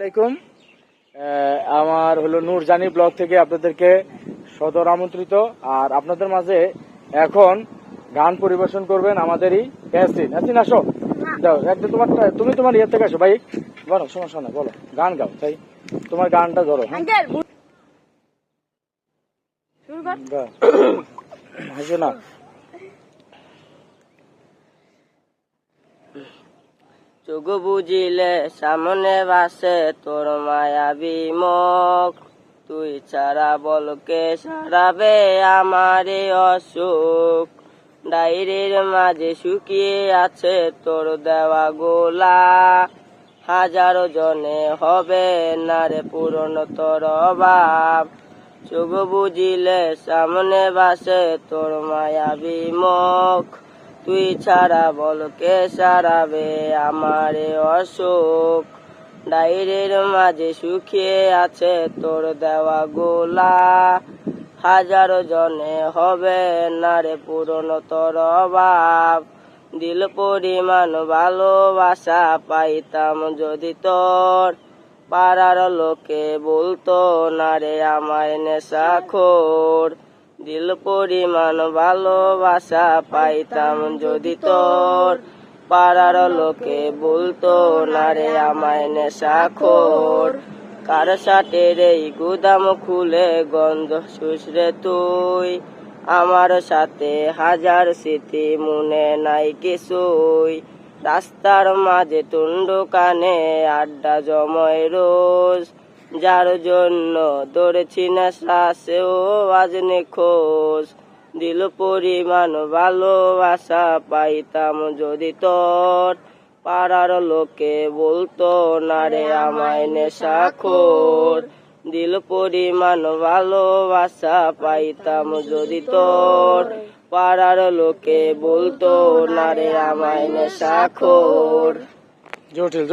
আলাইকুম। আমার হলো নূরজানি ব্লগ থেকে আপনাদেরকে সদর আমন্ত্রিত। আর আপনাদের মাঝে এখন গান পরিবেশন করবেন আমাদেরই ইয়াসিন ইয়াসিন আসো। যাও একদম তোমার তুমি তোমার ইয়ে থেকে আসো ভাই। বলো সমস্যা না বলো। গান গাও তাই। তোমার গানটা ধরো হ্যাঁ? হাসো না। চোখ বুঝিলে সামনে বাসে তোর মায়াবী মুখ তুই ছাড়া বলকে সারাবে আমার অসুখ। ডায়েরির মাঝে শুকিয়ে আছে তোর দেওয়া গোলা। হাজারো জনে হবে না রে পূরণ তোর অভাব। চোখ বুঝিলে সামনে বাসে তোর মায়াবী মুখ তুই ছাড়া বল কে সারাবে আমার এ অসুখ? ডায়েরির মাঝে শুকিয়ে আছে তোর দেওয়া গোলা। হাজারো জনে হবে না রে পূরণ তোর অভাব। দিল পরিমাণ ভালোবাসা পাইতাম যদি তোর। পাড়ার লোকে বলতো, না রে, আমায় নেশাখোর দিল পরিমাণ ভালোবাসা পাইতাম যদি তোর পাড়ার লোকে বলতো, না রে, আমায় নেশা নেশাখোর কার সাটের এই গুদাম খুলে গন্ধ শুষরে তুই? আমার সাথে হাজার স্মৃতি মনে নাই কিছুই। রাস্তার মাঝে তুন্ড কানে আড্ডা জময় রোজ। যার জন্য দৌড়েছি না শ্বাসেও আজ খোঁজ দিল পরিমাণ ভালোবাসা পাইতাম যদি তোর। পাড়ার লোকে বলতো, না রে, আমায় নেশাখোর দিল পরিমাণ ভালোবাসা পাইতাম যদি তোর। পাড়ার লোকে বলতো, না রে, আমায় নেশাখোর জটিল।